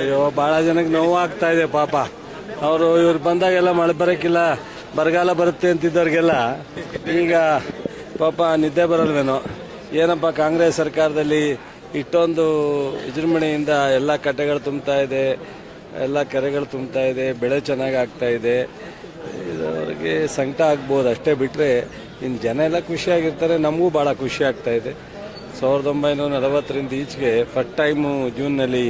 ಅಯ್ಯೋ ಭಾಳ ಜನಕ್ಕೆ ನೋವು ಆಗ್ತಾ ಇದೆ ಪಾಪ. ಅವರು ಇವ್ರು ಬಂದಾಗೆಲ್ಲ ಮಳೆ ಬರೋಕ್ಕಿಲ್ಲ ಬರಗಾಲ ಬರುತ್ತೆ ಅಂತಿದ್ದವ್ರಿಗೆಲ್ಲ. ಈಗ ಪಾಪ ನಿದ್ದೆ ಬರಲ್ವೇನೋ. ಏನಪ್ಪ, ಕಾಂಗ್ರೆಸ್ ಸರ್ಕಾರದಲ್ಲಿ ಇಷ್ಟೊಂದು ವಿಜೃಂಭಣೆಯಿಂದ ಎಲ್ಲ ಕಟ್ಟೆಗಳು ತುಂಬ್ತಾ ಇದೆ, ಎಲ್ಲ ಕೆರೆಗಳು ತುಂಬ್ತಾ ಇದೆ, ಬೆಳೆ ಚೆನ್ನಾಗಿ ಆಗ್ತಾ ಇದೆ. ಇದು ಅವ್ರಿಗೆ ಸಂಕಟ ಆಗ್ಬೋದು, ಅಷ್ಟೇ ಬಿಟ್ಟರೆ ಇನ್ನು ಜನ ಎಲ್ಲ ಖುಷಿಯಾಗಿರ್ತಾರೆ, ನಮಗೂ ಭಾಳ ಖುಷಿ ಆಗ್ತಾ ಇದೆ. ಸಾವಿರದ ಒಂಬೈನೂರ ನಲವತ್ತರಿಂದ ಈಚೆಗೆ ಫಸ್ಟ್ ಟೈಮು ಜೂನ್ನಲ್ಲಿ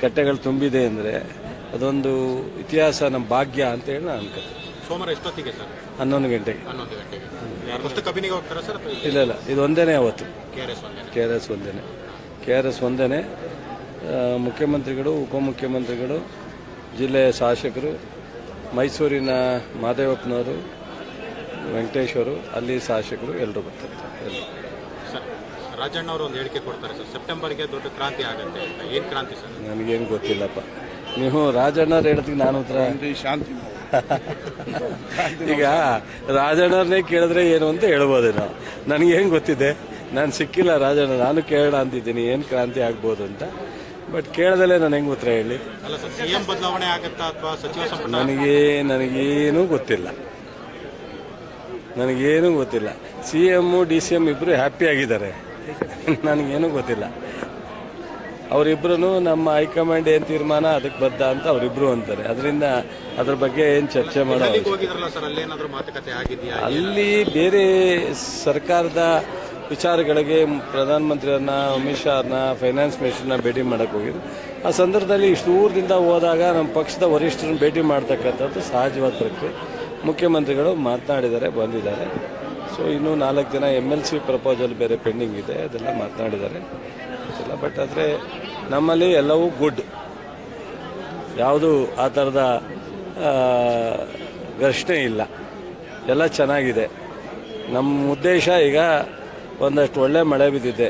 ಕಟ್ಟೆಗಳು ತುಂಬಿದೆ ಅಂದರೆ ಅದೊಂದು ಇತಿಹಾಸ ನಮ್ಮ ಭಾಗ್ಯ ಅಂತ ಹೇಳಿ ನಾನು ಅನ್ಕೋತೀನಿ ಸೋಮವಾರ ಎಷ್ಟೊತ್ತಿಗೆ ಸರ್? ಹನ್ನೊಂದು ಗಂಟೆಗೆ. ಹನ್ನೊಂದು ಗಂಟೆಗೆ. ಫಸ್ಟ್ ಕಬಿನಿಗೆ ಹೋಗ್ತಾರಾ ಸರ್ ಇಲ್ಲ ಇಲ್ಲ ಇದು ಒಂದೇನೇ ಅವತ್ತು. ಕೆ ಆರ್ ಎಸ್ ಒಂದೇ ಕೆ ಆರ್ ಎಸ್ ಒಂದೇನೆ. ಕೆ ಆರ್ ಎಸ್ ಒಂದೇನೆ. ಆ, ಮುಖ್ಯಮಂತ್ರಿಗಳು ಉಪಮುಖ್ಯಮಂತ್ರಿಗಳು ಜಿಲ್ಲೆಯ ಶಾಸಕರು ಮೈಸೂರಿನ ಮಾದೇವಪ್ಪನವರು ವೆಂಕಟೇಶ್ವರು ಅಲ್ಲಿ ಶಾಸಕರು ಎಲ್ಲರೂ ಬರ್ತಾರೆ. ಎಲ್ಲರೂ ಸರ್ ರಾಜಣ್ಣ ಅವರು ಒಂದು ಹೇಳಿಕೆ ಕೊಡ್ತಾರೆ ಸರ್. ಸೆಪ್ಟೆಂಬರ್ಗೆ ದೊಡ್ಡ ಕ್ರಾಂತಿ ಆಗುತ್ತೆ ಅಂತ. ಏನು ಕ್ರಾಂತಿ ಸರ್? ನನಗೇನು ಗೊತ್ತಿಲ್ಲಪ್ಪ. ನೀವು ರಾಜಣ್ಣವ್ರು ಹೇಳ್ತೀನಿ ನಾನು ಉತ್ತರ ಶಾಂತಿ ಈಗ ರಾಜಣ್ಣವ್ರನ್ನೇ ಕೇಳಿದ್ರೆ ಏನು ಅಂತ ಹೇಳ್ಬೋದೇನೋ. ನನಗೇನು ಗೊತ್ತಿದೆ? ನಾನು ಸಿಕ್ಕಿಲ್ಲ ರಾಜಣ್ಣ ನಾನು ಕೇಳೋಣ ಅಂತಿದ್ದೀನಿ ಏನು ಕ್ರಾಂತಿ ಆಗ್ಬೋದು ಅಂತ. ಬಟ್ ಕೇಳದಲ್ಲೇ ನಾನು ಹೆಂಗೆ ಉತ್ತರ ಹೇಳಿ. ಅಲ್ಲ ಸರ್ ಸಿ ಎಂ ಬದಲಾವಣೆ ಆಗುತ್ತಾ ಅಥವಾ ಸಚಿವ ಸಂಪುಟ ನನಗೆ ನನಗೇನೂ ಗೊತ್ತಿಲ್ಲ. ನನಗೇನೂ ಗೊತ್ತಿಲ್ಲ. C M D C M ಇಬ್ಬರು ಹ್ಯಾಪಿ ಆಗಿದ್ದಾರೆ. ನನಗೇನೂ ಗೊತ್ತಿಲ್ಲ. ಅವರಿಬ್ಬರು ನಮ್ಮ ಹೈಕಮಾಂಡ್ ಏನು ತೀರ್ಮಾನ ಅದಕ್ಕೆ ಬದ್ಧ ಅಂತ ಅವರಿಬ್ಬರು ಅಂತಾರೆ. ಅದರಿಂದ ಅದ್ರ ಬಗ್ಗೆ ಏನು ಚರ್ಚೆ ಮಾಡೋ ಅಲ್ಲಿ ಬೇರೆ ಸರ್ಕಾರದ ವಿಚಾರಗಳಿಗೆ ಪ್ರಧಾನಮಂತ್ರಿಯವ್ರನ್ನ ಅಮಿತ್ ಶಾ ಅವ್ರನ್ನ ಫೈನಾನ್ಸ್ ಮಿನಿಸ್ಟರ್ನ ಭೇಟಿ ಮಾಡಕ್ಕೆ ಹೋಗಿದ್ರು. ಆ ಸಂದರ್ಭದಲ್ಲಿ ಇಷ್ಟು ದೂರದಿಂದ ಹೋದಾಗ ನಮ್ಮ ಪಕ್ಷದ ವರಿಷ್ಠರನ್ನ ಭೇಟಿ ಮಾಡ್ತಕ್ಕಂಥದ್ದು ಸಹಜವಾದ ಪ್ರಕ್ರಿಯೆ. ಮುಖ್ಯಮಂತ್ರಿಗಳು ಮಾತನಾಡಿದ್ದಾರೆ ಬಂದಿದ್ದಾರೆ. ಸೊ ಇನ್ನೂ ನಾಲ್ಕು ಜನ ಎಂ ಎಲ್ ಸಿ ಪ್ರಪೋಸಲ್ ಬೇರೆ ಪೆಂಡಿಂಗ್ ಇದೆ, ಅದೆಲ್ಲ ಮಾತನಾಡಿದ್ದಾರೆ. ಬಟ್ ಆದರೆ ನಮ್ಮಲ್ಲಿ ಎಲ್ಲವೂ ಗುಡ್ ಯಾವುದು ಆ ಥರದ ಘರ್ಷಣೆ ಇಲ್ಲ. ಎಲ್ಲ ಚೆನ್ನಾಗಿದೆ. ನಮ್ಮ ಉದ್ದೇಶ ಈಗ ಒಂದಷ್ಟು ಒಳ್ಳೆ ಮಳೆ ಬಿದ್ದಿದೆ.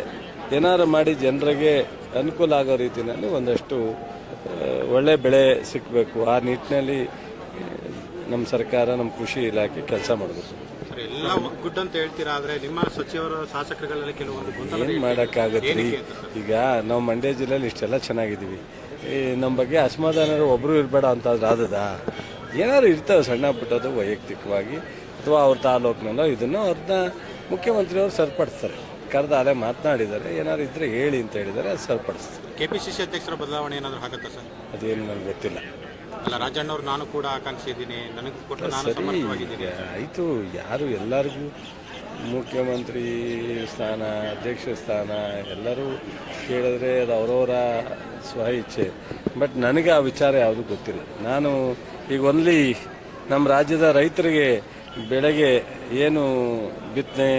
ಏನಾರು ಮಾಡಿ ಜನರಿಗೆ ಅನುಕೂಲ ಆಗೋ ರೀತಿಯಲ್ಲಿ ಒಂದಷ್ಟು ಒಳ್ಳೆ ಬೆಳೆ ಸಿಕ್ಕಬೇಕು ಆ ನಿಟ್ಟಿನಲ್ಲಿ ನಮ್ಮ ಸರ್ಕಾರ ನಮ್ಮ ಕೃಷಿ ಇಲಾಖೆ ಕೆಲಸ ಮಾಡಬೇಕು. ಎಲ್ಲ ಗುಡ್ ಅಂತ ಹೇಳ್ತೀರಾ ಆದ್ರೆ ನಿಮ್ಮ ಸಚಿವರು ಶಾಸಕರುಗಳಲ್ಲಿ ಕೆಲವೊಂದು ಏನು ಮಾಡೋಕ್ಕಾಗತ್ತೆ? ಈಗ ನಾವು ಮಂಡ್ಯ ಜಿಲ್ಲೆಯಲ್ಲಿ ಇಷ್ಟೆಲ್ಲ ಚೆನ್ನಾಗಿದ್ದೀವಿ. ಈ ನಮ್ಮ ಬಗ್ಗೆ ಅಸಮಾಧಾನರು ಒಬ್ಬರು ಇರಬೇಡ ಅಂತ ಆದದ? ಏನಾದ್ರು ಇರ್ತಾವೆ ಸಣ್ಣ ಪುಟ್ಟದು ವೈಯಕ್ತಿಕವಾಗಿ ಅಥವಾ ಅವ್ರ ತಾಲೂಕಿನಲ್ಲೋ ಇದನ್ನು ಅವ್ರನ್ನ ಮುಖ್ಯಮಂತ್ರಿಯವರು ಸರಿಪಡಿಸ್ತಾರೆ. ಕರೆದ ಅಲ್ಲೇ ಮಾತನಾಡಿದ್ದಾರೆ ಏನಾದ್ರು ಇದ್ರೆ ಹೇಳಿ ಅಂತ ಹೇಳಿದರೆ ಅದು ಸರಿಪಡಿಸ್ತಾರೆ. ಕೆಪಿಸಿಸಿ ಅಧ್ಯಕ್ಷರ ಬದಲಾವಣೆ ಏನಾದರೂ ಆಗುತ್ತಾ ಸರ್? ಅದೇನು ನನಗೆ ಗೊತ್ತಿಲ್ಲ. ಅಲ್ಲ ರಾಜಣ್ಣವ್ರು ನಾನು ಕೂಡ ಆಕಾಂಕ್ಷಿ ಇದ್ದೀನಿ ನನಗೆ ಕೊಟ್ಟು ನಾನು ಸಮರ್ಥವಾಗಿದ್ದೀನಿ. ಆಯಿತು. ಯಾರು ಎಲ್ಲರಿಗೂ ಮುಖ್ಯಮಂತ್ರಿ ಸ್ಥಾನ ಅಧ್ಯಕ್ಷ ಸ್ಥಾನ ಎಲ್ಲರೂ ಕೇಳಿದ್ರೆ ಅದು ಅವರವರ ಸ್ವ ಇಚ್ಛೆ. ಬಟ್ ನನಗೆ ಆ ವಿಚಾರ ಯಾವುದು ಗೊತ್ತಿಲ್ಲ. ನಾನು ಈಗ ಒನ್ಲಿ ನಮ್ಮ ರಾಜ್ಯದ ರೈತರಿಗೆ ಬೆಳೆಗೆ ಏನು ಬಿತ್ತನೆ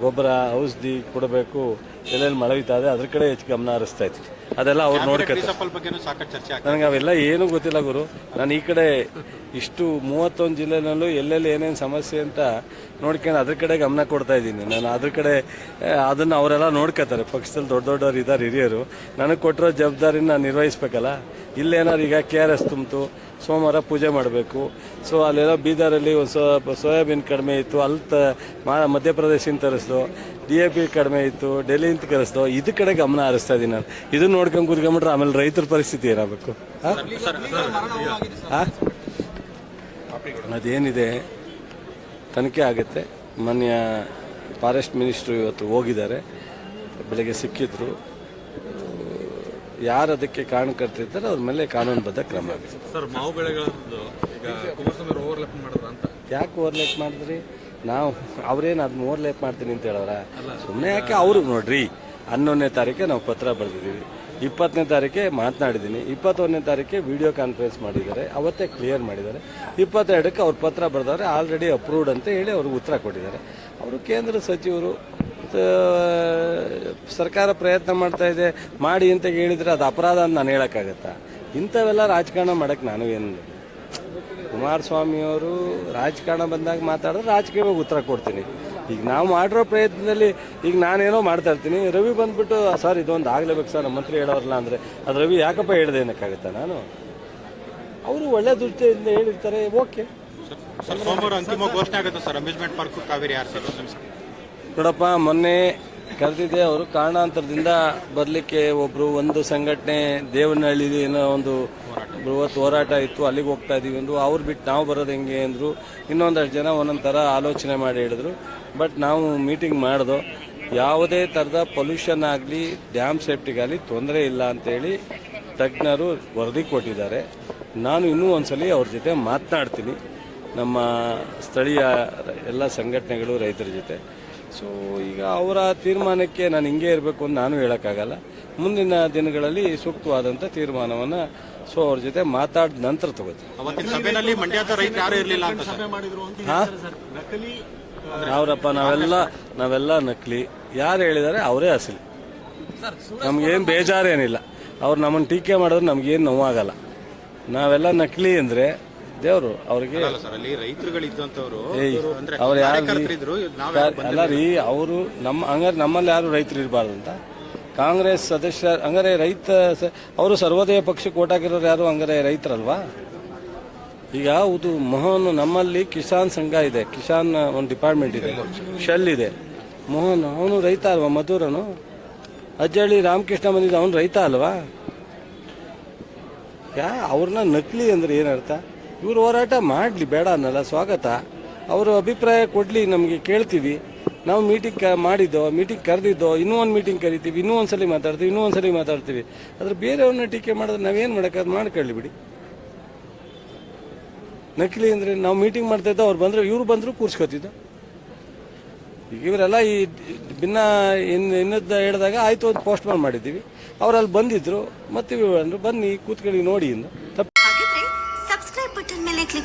ಗೊಬ್ಬರ ಔಷಧಿ ಕೊಡಬೇಕು ಎಲ್ಲೆಲ್ಲಿ ಮಳೆ ಇದೆ ಅದ್ರ ಕಡೆ ಹೆಚ್ಚು ಗಮನ ಹರಿಸ್ತಾ ಇತ್ತು ಅದೆಲ್ಲ ಅವ್ರು ನೋಡ್ಕೊತಾರೆ. ಬಗ್ಗೆನೂ ಸಾಕಷ್ಟು ಚರ್ಚೆ ಆಗ್ತದೆ ನನಗೆ ಅವೆಲ್ಲ ಏನೂ ಗೊತ್ತಿಲ್ಲ ಗುರು. ನಾನು ಈ ಕಡೆ ಇಷ್ಟು ಮೂವತ್ತೊಂದು ಜಿಲ್ಲೆನಲ್ಲೂ ಎಲ್ಲೆಲ್ಲಿ ಏನೇನು ಸಮಸ್ಯೆ ಅಂತ ನೋಡ್ಕೊಂಡು ಅದ್ರ ಕಡೆ ಗಮನ ಕೊಡ್ತಾ ಇದ್ದೀನಿ. ನಾನು ಅದ್ರ ಕಡೆ ಅದನ್ನು ಅವರೆಲ್ಲ ನೋಡ್ಕೋತಾರೆ. ಪಕ್ಷದಲ್ಲಿ ದೊಡ್ಡ ದೊಡ್ಡವ್ರು ಇದ್ದಾರೆ ಹಿರಿಯರು. ನನಗೆ ಕೊಟ್ಟಿರೋ ಜವಾಬ್ದಾರಿನ ನಾನು ನಿರ್ವಹಿಸ್ಬೇಕಲ್ಲ? ಇಲ್ಲೇನಾದ್ರು ಈಗ ಕೆ ಆರ್ ಎಸ್ ತುಂಬಿತು ಸೋಮವಾರ ಪೂಜೆ ಮಾಡಬೇಕು. ಸೊ ಅಲ್ಲೆಲ್ಲ ಬೀದರಲ್ಲಿ ಒಂದು ಸೋಯಾಬೀನ್ ಕಡಿಮೆ ಇತ್ತು ಅಲ್ಲಿ ತ ಮಾ ಮಧ್ಯಪ್ರದೇಶದಿಂದ ತರಿಸ್ದು. ಡಿ ಎ ಪಿ ಕಡಿಮೆ ಇತ್ತು ಡೆಲ್ಲಿ ಅಂತ ಕರೆಸ್ತೋ ಇದು ಕಡೆ ಗಮನ ಹರಿಸ್ತಾ ಇದ್ದೀನಿ ನಾನು. ಇದನ್ನ ನೋಡ್ಕೊಂಡು ಕೂತ್ಕೊಂಡ್ಬಿಟ್ರೆ ಆಮೇಲೆ ರೈತರ ಪರಿಸ್ಥಿತಿ ಏನಾಗಬೇಕು? ಅದೇನಿದೆ? ತನಿಖೆ ಆಗುತ್ತೆ. ಮಾನ್ಯ ಫಾರೆಸ್ಟ್ ಮಿನಿಸ್ಟ್ರು ಇವತ್ತು ಹೋಗಿದ್ದಾರೆ. ಬೆಳಗ್ಗೆ ಸಿಕ್ಕಿದ್ರು. ಯಾರು ಅದಕ್ಕೆ ಕಾರಣಕರ್ತಿದ್ದಾರೆ ಅವ್ರ ಮೇಲೆ ಕಾನೂನುಬದ್ಧ ಕ್ರಮ ಆಗುತ್ತೆ. ಅವರು ಓವರ್ಲ್ಯಾಪ್ ಮಾಡಿದ್ರ? ನಾವು, ಅವ್ರೇನು ಅದ್ ಮೂರ್ ಲೇಪ್ ಮಾಡ್ತೀನಿ ಅಂತ ಹೇಳೋರ? ಸುಮ್ಮನೆ ಯಾಕೆ ಅವರು ನೋಡ್ರಿ, ಹನ್ನೊಂದನೇ ತಾರೀಕೆ ನಾವು ಪತ್ರ ಬರೆದಿದ್ದೀವಿ. ಇಪ್ಪತ್ತನೇ ತಾರೀಕೆ ಮಾತನಾಡಿದ್ದೀನಿ. ಇಪ್ಪತ್ತೊಂದನೇ ತಾರೀಕೆ ವಿಡಿಯೋ ಕಾನ್ಫರೆನ್ಸ್ ಮಾಡಿದ್ದಾರೆ. ಅವತ್ತೇ ಕ್ಲಿಯರ್ ಮಾಡಿದ್ದಾರೆ. ಇಪ್ಪತ್ತೆರಡಕ್ಕೆ ಅವ್ರು ಪತ್ರ ಬರೆದವ್ರೆ, ಆಲ್ರೆಡಿ ಅಪ್ರೂವ್ಡ್ ಅಂತ ಹೇಳಿ ಅವ್ರಿಗೆ ಉತ್ತರ ಕೊಟ್ಟಿದ್ದಾರೆ. ಅವರು ಕೇಂದ್ರ ಸಚಿವರು ಸರ್ಕಾರ ಪ್ರಯತ್ನ ಮಾಡ್ತಾ ಇದೆ, ಮಾಡಿ ಅಂತ ಹೇಳಿದರೆ ಅದು ಅಪರಾಧ ಅಂತ ನಾನು ಹೇಳೋಕ್ಕಾಗತ್ತಾ? ಇಂಥವೆಲ್ಲ ರಾಜಕಾರಣ ಮಾಡೋಕ್ಕೆ ನಾನು ಏನು ಕುಮಾರಸ್ವಾಮಿಯವರು ರಾಜಕಾರಣ ಬಂದಾಗ ಮಾತಾಡಿದ್ರೆ ರಾಜಕೀಯವಾಗಿ ಉತ್ತರ ಕೊಡ್ತೀನಿ. ಈಗ ನಾವು ಮಾಡಿರೋ ಪ್ರಯತ್ನದಲ್ಲಿ ಈಗ ನಾನೇನೋ ಮಾಡ್ತಾ ಇರ್ತೀನಿ. ರವಿ ಬಂದ್ಬಿಟ್ಟು ಸರ್ ಇದೊಂದು ಆಗ್ಲೇಬೇಕು ಸರ್ ನಮ್ಮ ಮಂತ್ರಿ ಹೇಳೋರಲ್ಲ ಅಂದರೆ ಅದು ರವಿ ಯಾಕಪ್ಪ ಹೇಳ್ದೆ ಅನ್ನೋಕ್ಕಾಗತ್ತಾ ನಾನು? ಅವರು ಒಳ್ಳೆ ದೃಷ್ಟಿಯಿಂದ ಹೇಳಿರ್ತಾರೆ ಓಕೆ. ಸೋಮವಾರ ಅಂತಿಮ ಘೋಷಣೆ ಆಗುತ್ತೆ ಸರ್ ಅಮ್ಯೂಸ್ಮೆಂಟ್ ಪಾರ್ಕ್ ಕಾವೇರಿ ನೋಡಪ್ಪ ಮೊನ್ನೆ ಕರೆದಿದ್ದೆ ಅವರು ಕಾರಣಾಂತರದಿಂದ ಬರಲಿಕ್ಕೆ ಒಬ್ಬರು ಒಂದು ಸಂಘಟನೆ ದೇವನಹಳ್ಳಿ ಏನೋ ಒಂದು ಬೃಹತ್ ಹೋರಾಟ ಇತ್ತು, ಅಲ್ಲಿಗೆ ಹೋಗ್ತಾ ಇದೀವಿ ಅಂದ್ರು. ಅವ್ರು ಬಿಟ್ಟು ನಾವು ಬರೋದು ಹೆಂಗೆ ಅಂದರು. ಇನ್ನೊಂದಷ್ಟು ಜನ ಒಂದೊಂದು ಥರ ಆಲೋಚನೆ ಮಾಡಿ ಹೇಳಿದ್ರು. ಬಟ್ ನಾವು ಮೀಟಿಂಗ್ ಮಾಡ್ದೋ, ಯಾವುದೇ ಥರದ ಪೊಲ್ಯೂಷನ್ ಆಗಲಿ ಡ್ಯಾಮ್ ಸೇಫ್ಟಿಗಾಗಲಿ ತೊಂದರೆ ಇಲ್ಲ ಅಂತೇಳಿ ತಜ್ಞರು ವರದಿ ಕೊಟ್ಟಿದ್ದಾರೆ. ನಾನು ಇನ್ನೂ ಒಂದ್ಸಲಿ ಅವ್ರ ಜೊತೆ ಮಾತನಾಡ್ತೀನಿ. ನಮ್ಮ ಸ್ಥಳೀಯ ಎಲ್ಲ ಸಂಘಟನೆಗಳು, ರೈತರ ಜೊತೆ. ಸೊ ಈಗ ಅವರ ತೀರ್ಮಾನಕ್ಕೆ ನಾನು ಹಿಂಗೆ ಇರಬೇಕು ಅಂತ ನಾನು ಹೇಳೋಕ್ಕಾಗಲ್ಲ. ಮುಂದಿನ ದಿನಗಳಲ್ಲಿ ಸೂಕ್ತವಾದಂಥ ತೀರ್ಮಾನವನ್ನು ಸೊ ಅವ್ರ ಜೊತೆ ಮಾತಾಡಿದ ನಂತರ ತಗೋತೀನಿ. ಅವರಪ್ಪ ನಾವೆಲ್ಲ ನಾವೆಲ್ಲ ನಕಲಿ. ಯಾರು ಹೇಳಿದ್ದಾರೆ ಅವರೇ ಅಸಲಿ. ನಮಗೇನು ಬೇಜಾರೇನಿಲ್ಲ. ಅವ್ರು ನಮ್ಮನ್ನು ಟೀಕೆ ಮಾಡಿದ್ರೆ ನಮಗೇನು ನೋವಾಗಲ್ಲ. ನಾವೆಲ್ಲ ನಕಲಿ ಅಂದರೆ ದೇವರು ಅವ್ರಿಗೆ ಅಲ್ಲ ಸರ್ ಅಲ್ಲಿ ಅಂದ್ರೆ ಅವ್ರು ಯಾರು ಅಲ್ಲ ರೀ ಅವರು ನಮ್ಮ ಹಂಗಾರೆ ನಮ್ಮಲ್ಲಿ ಯಾರು ರೈತರು ಇರಬಾರ್ದು ಅಂತ? ಕಾಂಗ್ರೆಸ್ ಸದಸ್ಯ ಹಂಗಾರೆ ರೈತ ಅವರು ಸರ್ವೋದಯ ಪಕ್ಷಕ್ಕೆ ಹಾಕಿರೋರು ಯಾರು ಹಂಗಾರೆ ರೈತರಲ್ವಾ? ಈಗ ಹೌದು ಮೋಹನ್ ನಮ್ಮಲ್ಲಿ ಕಿಸಾನ್ ಸಂಘ ಇದೆ ಕಿಸಾನ್ ಒಂದು ಡಿಪಾರ್ಟ್ಮೆಂಟ್ ಇದೆ ಶೆಲ್ ಇದೆ. ಮೋಹನ್ ಅವನು ರೈತ ಅಲ್ವಾ ಮಧುರನು ಅಜ್ಜಳ್ಳಿ ರಾಮಕೃಷ್ಣ ಬಂದಿದ್ದ ಅವನು ರೈತ ಅಲ್ವಾ? ಯಾ ಅವ್ರನ್ನ ನಕಲಿ ಅಂದ್ರೆ ಏನರ್ಥ ಇವ್ರು ಹೋರಾಟ ಮಾಡಲಿ, ಬೇಡ ಅನ್ನಲ್ಲ, ಸ್ವಾಗತ. ಅವರು ಅಭಿಪ್ರಾಯ ಕೊಡಲಿ, ನಮಗೆ ಕೇಳ್ತೀವಿ. ನಾವು ಮೀಟಿಂಗ್ ಮಾಡಿದ್ದೋ ಮೀಟಿಂಗ್ ಕರೆದಿದ್ದೋ, ಇನ್ನೂ ಒಂದು ಮೀಟಿಂಗ್ ಕರಿತೀವಿ, ಇನ್ನೂ ಒಂದ್ಸಲಿ ಮಾತಾಡ್ತೀವಿ, ಇನ್ನೂ ಒಂದ್ಸಲಿ ಮಾತಾಡ್ತೀವಿ. ಆದರೆ ಬೇರೆಯವ್ರನ್ನ ಟೀಕೆ ಮಾಡಿದ್ರೆ ನಾವೇನು ಮಾಡೋಕ್ಕಾದ್ರು ಮಾಡ್ಕೊಳ್ಳಿ ಬಿಡಿ. ನಕಲಿ ಅಂದರೆ ನಾವು ಮೀಟಿಂಗ್ ಮಾಡ್ತಾ ಇದ್ದೋ, ಅವ್ರು ಬಂದರೆ, ಇವ್ರು ಬಂದ್ರು ಕೂರ್ಸ್ಕೊತಿದ್ದೋ. ಈಗ ಇವರೆಲ್ಲ ಈ ಭಿನ್ನ ಇನ್ನು ಇನ್ನದ್ದು ಹೇಳಿದಾಗ ಆಯಿತು ಅಂತ ಪೋಸ್ಟ್ ಮಾರ್ಕ್ ಮಾಡಿದ್ದೀವಿ. ಅವರಲ್ಲಿ ಬಂದಿದ್ರು, ಮತ್ತೆ ಇವರು ಬನ್ನಿ, ಕೂತ್ಕೊಳ್ಳಿ ನೋಡಿ ಇಂದ. ತಪ್ಪು